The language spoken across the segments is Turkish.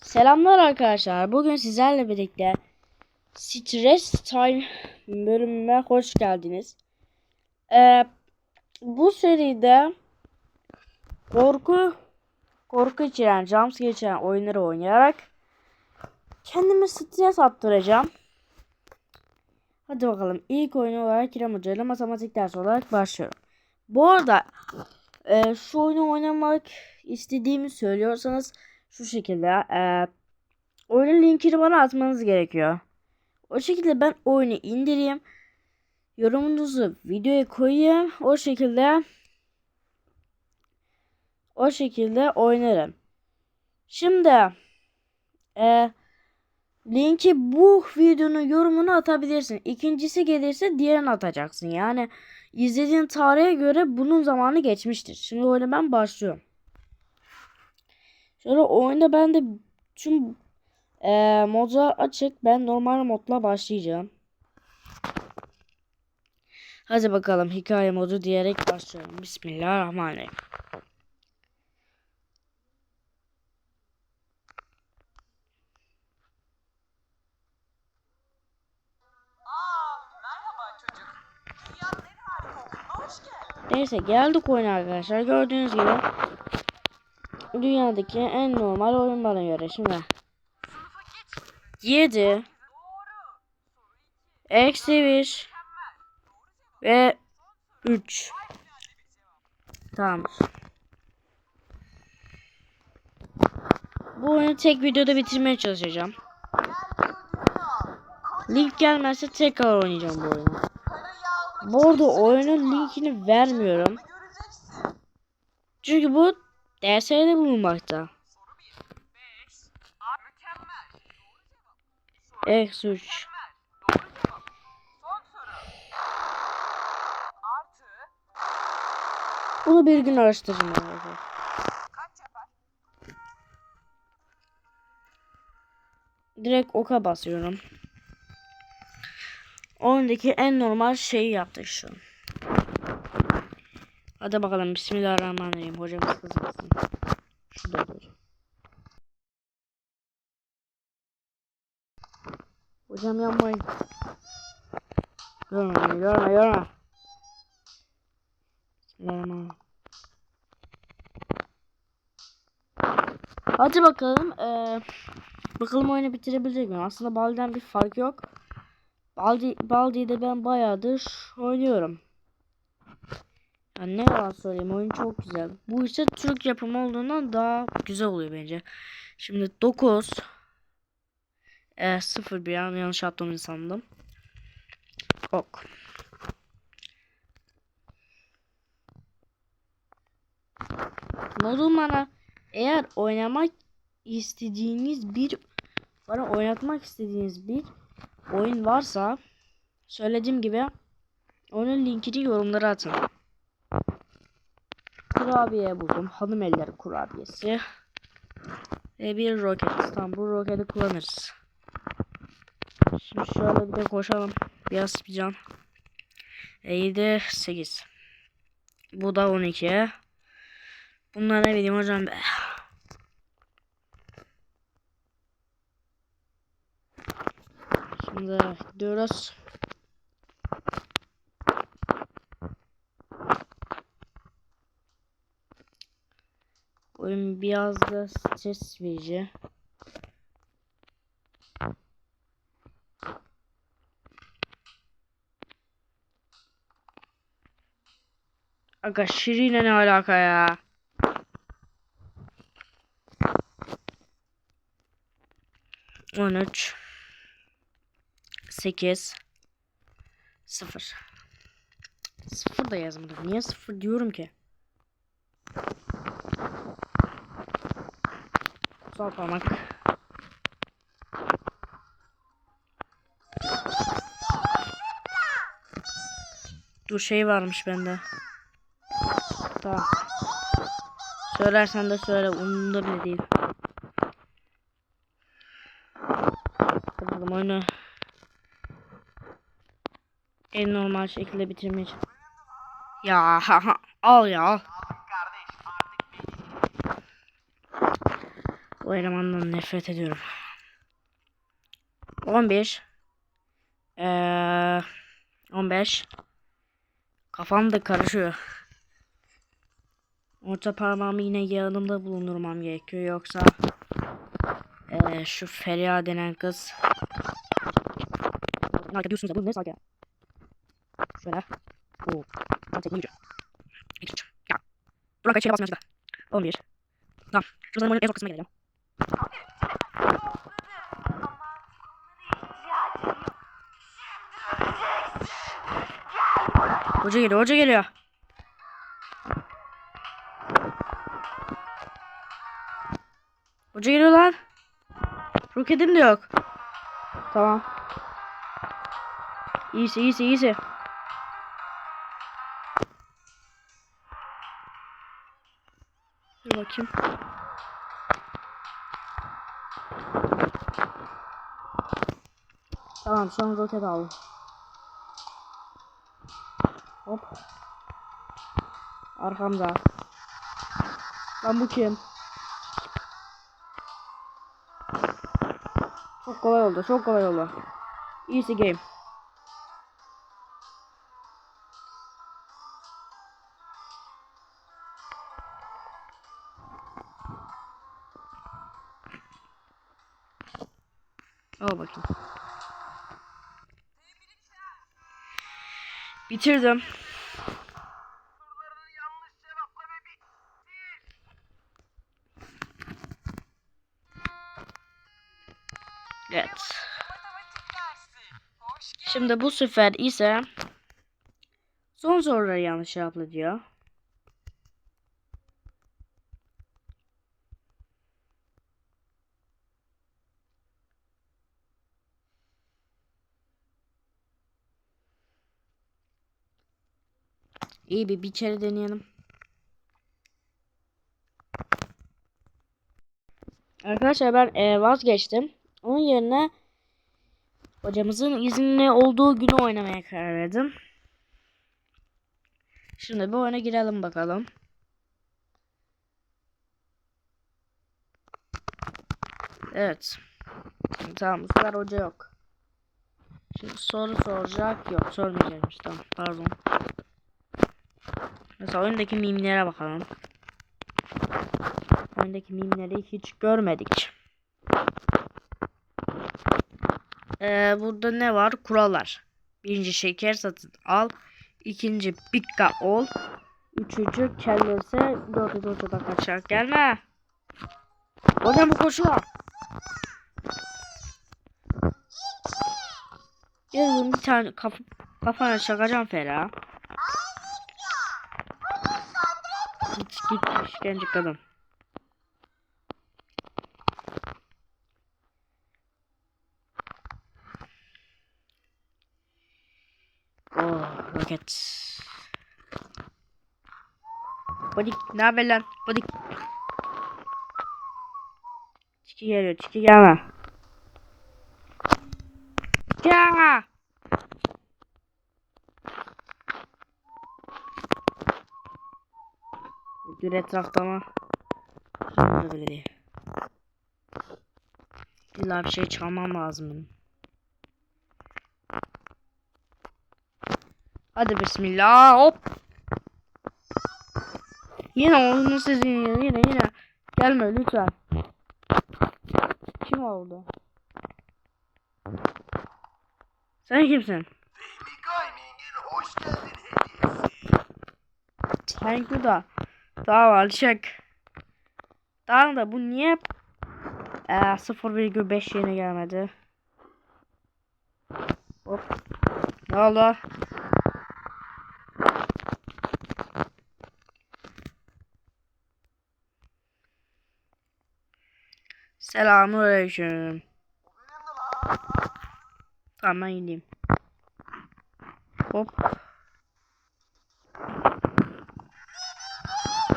Selamlar arkadaşlar. Bugün sizlerle birlikte Stress Time bölümüne hoş geldiniz. Ee, bu seride korku korku içeren, jumpscare içeren oyunları oynayarak kendime stres attıracağım. Hadi bakalım. İlk oyun olarak İrem Hoca ile matematik dersi olarak başlıyorum. Bu arada e, şu oyunu oynamak istediğimi söylüyorsanız şu şekilde e, oyunun linkini bana atmanız gerekiyor. O şekilde ben oyunu indireyim. Yorumunuzu videoya koyayım. O şekilde o şekilde oynarım. Şimdi e, linki bu videonun yorumunu atabilirsin. İkincisi gelirse diğerini atacaksın. Yani izlediğin tarihe göre bunun zamanı geçmiştir. Şimdi oyuna ben başlıyorum. Şöyle oyunda ben de tüm e, modlar açık. Ben normal modla başlayacağım. Hadi bakalım hikaye modu diyerek başlıyorum. Bismillahirrahmanirrahim. Neyse geldik oyuna arkadaşlar. Gördüğünüz gibi dünyadaki en normal oyun bana göre. Şimdi Sınıfa geç. 7 Doğru. eksi 1 ve 3 Tamam. Bu oyunu tek videoda bitirmeye çalışacağım. Link gelmezse tekrar oynayacağım bu oyunu. Bu arada oyunun linkini vermiyorum. Çünkü bu DS'de bulunmakta. Soru 1. 5. A mükemmel. Doğru cevap. Soru Eksi 3. mükemmel. Doğru cevap. Son soru. Artı Bunu bir gün araştıracağım yapar? Direkt oka basıyorum. Oyundaki en normal şeyi yaptık şu an. Hadi bakalım Bismillahirrahmanirrahim. Hocamız kızmasın. Şurada dur. Hocam yanmayın. Beni görme görme. Bismillahirrahmanirrahim. Hadi bakalım. Eee Bakalım oyunu bitirebilecek miyim? Aslında Baldi'den bir fark yok. Baldi, Baldi'yi de ben bayağıdır oynuyorum. Yani ne yalan söyleyeyim oyun çok güzel. Bu ise Türk yapımı olduğundan daha güzel oluyor bence. Şimdi 9 e, 0 bir an yanlış attığımı sandım. Ok. Modum bana eğer oynamak istediğiniz bir bana oynatmak istediğiniz bir oyun varsa söylediğim gibi onun linkini yorumlara atın. Kurabiye buldum. Hanım elleri kurabiyesi. Ve bir roket. Tamam bu roketi kullanırız. Şimdi şöyle bir de koşalım. Biraz bir can. E, 7, 8. Bu da 12. Bunlar ne bileyim hocam be. Şimdi gidiyoruz. Oyun biraz da stres verici. Aga Şirin'e ne alaka ya? On üç. 8 0 0 da yazmadım. Niye 0 diyorum ki? Sol parmak. Dur şey varmış bende. Tamam. Söylersen de söyle. Umurumda bile değil. Bakalım oyunu en normal şekilde bitirmeye çalış- Ya ha, ha, al ya. Kardeş artık benim. Bu elemandan nefret ediyorum. 11 ee, 15 Kafam da karışıyor. Orta parmağımı yine yanımda bulundurmam gerekiyor. Yoksa ee, şu Feriha denen kız. Diyorsunuz ya bu ne sakin? Şöyle. Oo. Tam tekniği Ya. Kaç şeye basmıyor şurada. 11 Tamam. Şuradan oyunun en son kısmına geleceğim Hoca geliyor hoca geliyor Hoca geliyor lan. Roketim de yok. Tamam. İyisi iyisi iyisi. Dur bakayım. Tamam son roket aldım. Hop. Arkamda. Lan bu kim? Çok kolay oldu. Çok kolay oldu. Easy game. Bitirdim. Evet. Şimdi bu sefer ise son soruları yanlış cevapla diyor. İyi bir kere deneyelim. Arkadaşlar ben e, vazgeçtim. Onun yerine hocamızın izinli olduğu günü oynamaya karar verdim. Şimdi bir oyuna girelim bakalım. Evet. Tamam bu sefer hoca yok. Şimdi soru soracak. Yok sormayacakmış. Tamam pardon. Mesela oyundaki mimlere bakalım. Oyundaki mimleri hiç görmedik. Ee, burada ne var? Kurallar. Birinci şeker satın al. İkinci pikka ol. Üçüncü kellese dördüncü ortadan kaçarak gelme. Hocam bu koşuyor. Yarın bir tane kaf kafana çakacağım Fera. Git git işkence kadın. Oh roket. Bodik ne haber lan? Bodik. Tiki geliyor tiki gelme. Ya! Bir etrafta ama. Bile değil. İlla bir şey çalmam lazım benim. Hadi bismillah hop. Yine oyunun sesi yine yine yine. Gelme lütfen. Kim oldu? Sen kimsin? Thank you da. Tamam alacak. Tamam da bu niye ee, 0,5 yeni gelmedi? Hop. Ne oldu? Selamünaleyküm. Tamam ben gideyim. Hop.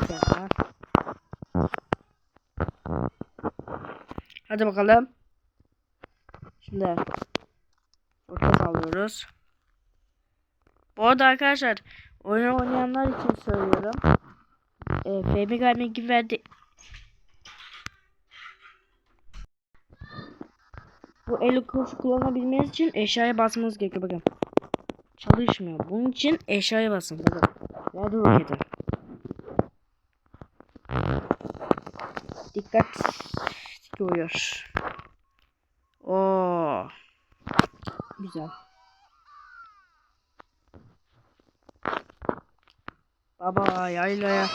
Bir dakika. Hadi bakalım. Şimdi roket alıyoruz. Bu arada arkadaşlar oyun oynayanlar için söylüyorum. E, FM Gaming'in verdi Bu eli kılıcı kullanabilmeniz için eşyaya basmanız gerekiyor bakın. Çalışmıyor. Bunun için eşyaya basın bakın. Red roketi. Dikkat diyor. Oo. Güzel. Baba yaylaya.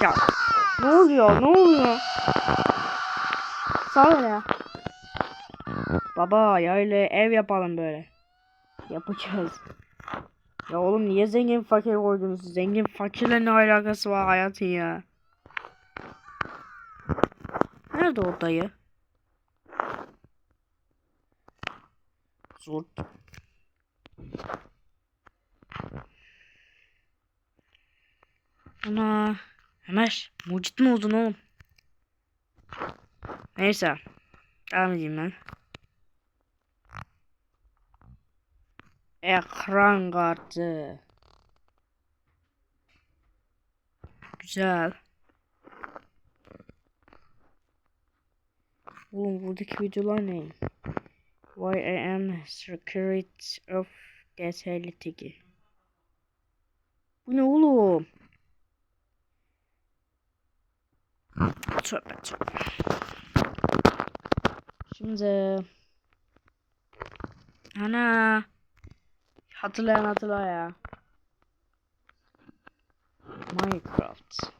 Ya ne oluyor? Ne oluyor? Sağ ya. Baba yaylaya ev yapalım böyle. Yapacağız. Ya oğlum niye zengin fakir koydunuz? Zengin fakirle ne alakası var hayatın ya? Nerede o dayı? Zor. Ana. Ömer. Mucit mi oldun oğlum? Neyse. Devam edeyim ben. Ekran kartı. Güzel. Oğlum buradaki videolar ne? Why I am Secret of Death Bu ne oğlum? Tövbe tövbe. Şimdi ana hatırlayan hatırla ya. Minecraft.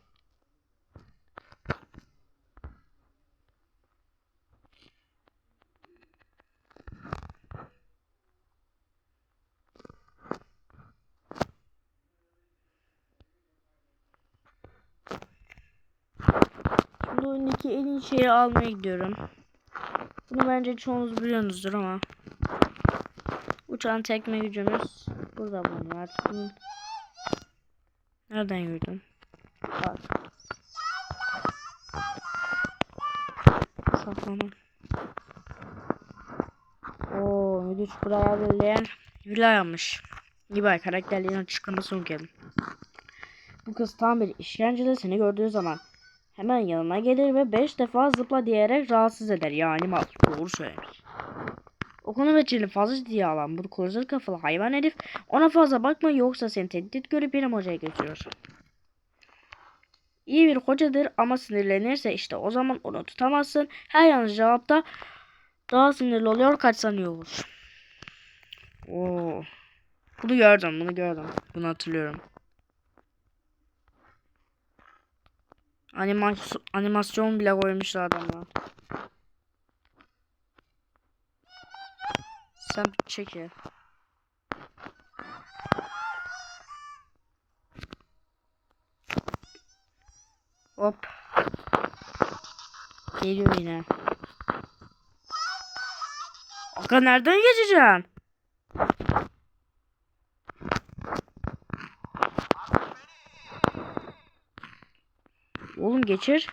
Şimdi iyi şeyi almaya gidiyorum. Bunu bence çoğunuz biliyorsunuzdur ama. Uçan tekme gücümüz burada bulunuyor. Bunun... Nereden yürüdün? Bak. Saklanın. Oo, müdür buraya belirleyen villa yapmış. İyi bay karakterlerin açıklamasını gelin. Bu kız tam bir işkenceli seni gördüğü zaman hemen yanına gelir ve 5 defa zıpla diyerek rahatsız eder. Yani mal. Doğru söylemiş. O konu becerileri fazla ciddiye alan bu kuruzur kafalı hayvan herif ona fazla bakma yoksa seni tehdit görüp benim hocaya götürüyor. İyi bir hocadır ama sinirlenirse işte o zaman onu tutamazsın. Her yanlış cevapta daha sinirli oluyor kaçsan iyi olur. Oo. Bunu gördüm bunu gördüm. Bunu hatırlıyorum. Animasyon, animasyon bile koymuşlar adamlar. Sen bir çekil. Hop. Geliyor yine. Aga nereden geçeceğim? Oğlum geçir.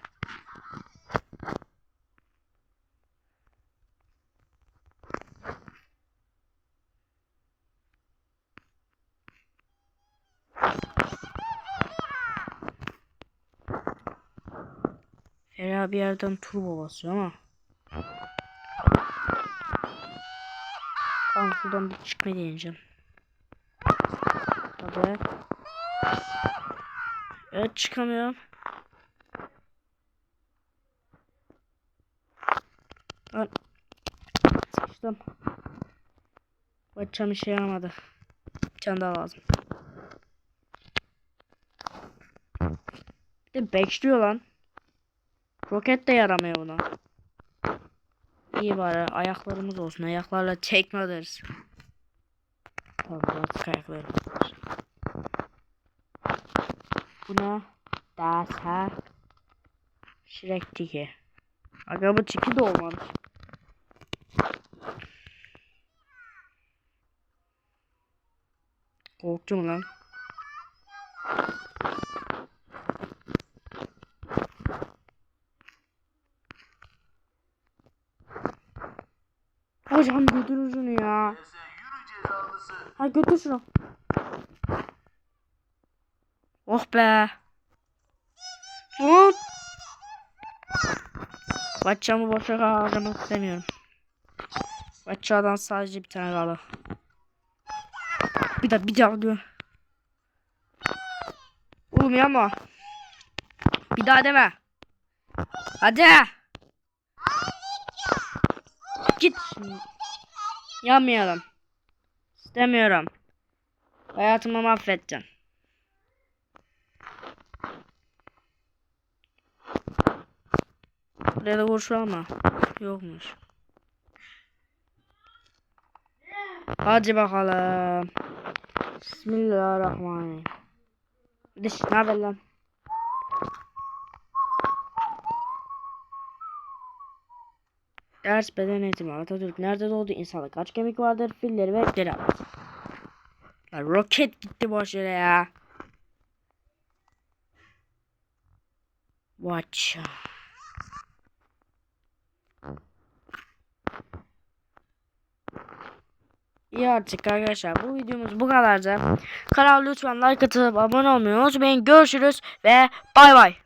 Feriha bir yerden turbo basıyor ama. Tamam şuradan bir çıkma deneyeceğim. Hadi. Evet çıkamıyorum. Lan. Sıkıştım. Bakacağım işe yaramadı. Bir tane daha lazım. Bir de bekliyor lan. Roket de yaramıyor buna. İyi bari ayaklarımız olsun. Ayaklarla tekme alırız. Tamam artık. Buna derse Shrek tiki. Aga bu tiki de olmamış. Korktum lan. Hocam götürün şunu ya. Ha götür şunu. Oh be. Hop. Batacağımı boşa harcamak istemiyorum. Aşağıdan sadece bir tane kaldı. Daha bir daha diyor. Oğlum yapma. Bir daha deme. Hadi. Git. Yapmayalım. İstemiyorum. Hayatımı mahvedeceksin. Buraya da kurşun ama. Yokmuş. Hadi bakalım. Bismillahirrahmanirrahim. Dış ne haber lan? Ders beden eğitimi Atatürk nerede doğdu? İnsanda kaç kemik vardır? Filleri ve anlat. Lan roket gitti boş yere ya. Watch. İyi artık arkadaşlar bu videomuz bu kadardı. Kanala lütfen like atıp abone olmayı unutmayın. Görüşürüz ve bay bay.